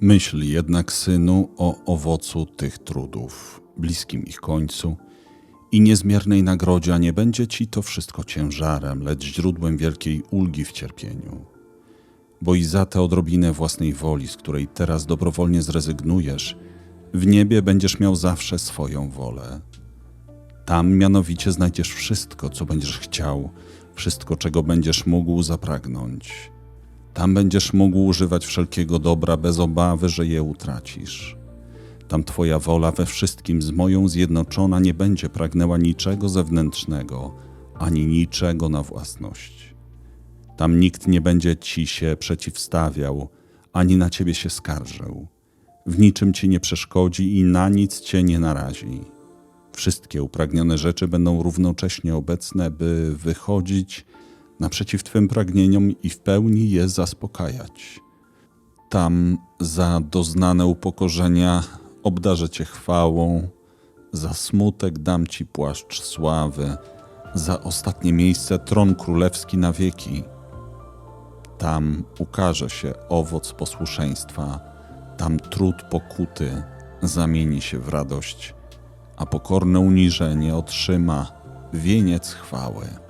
Myśl jednak, synu, o owocu tych trudów, bliskim ich końcu i niezmiernej nagrodzie, a nie będzie ci to wszystko ciężarem, lecz źródłem wielkiej ulgi w cierpieniu. Bo i za tę odrobinę własnej woli, z której teraz dobrowolnie zrezygnujesz, w niebie będziesz miał zawsze swoją wolę. Tam mianowicie znajdziesz wszystko, co będziesz chciał, wszystko, czego będziesz mógł zapragnąć. Tam będziesz mógł używać wszelkiego dobra bez obawy, że je utracisz. Tam Twoja wola we wszystkim z moją zjednoczona nie będzie pragnęła niczego zewnętrznego, ani niczego na własność. Tam nikt nie będzie Ci się przeciwstawiał, ani na Ciebie się skarżył. W niczym Ci nie przeszkodzi i na nic Cię nie narazi. Wszystkie upragnione rzeczy będą równocześnie obecne, by wychodzić naprzeciw Twym pragnieniom i w pełni je zaspokajać. Tam za doznane upokorzenia obdarzę Cię chwałą, za smutek dam Ci płaszcz sławy, za ostatnie miejsce tron królewski na wieki. Tam ukaże się owoc posłuszeństwa, tam trud pokuty zamieni się w radość, a pokorne uniżenie otrzyma wieniec chwały.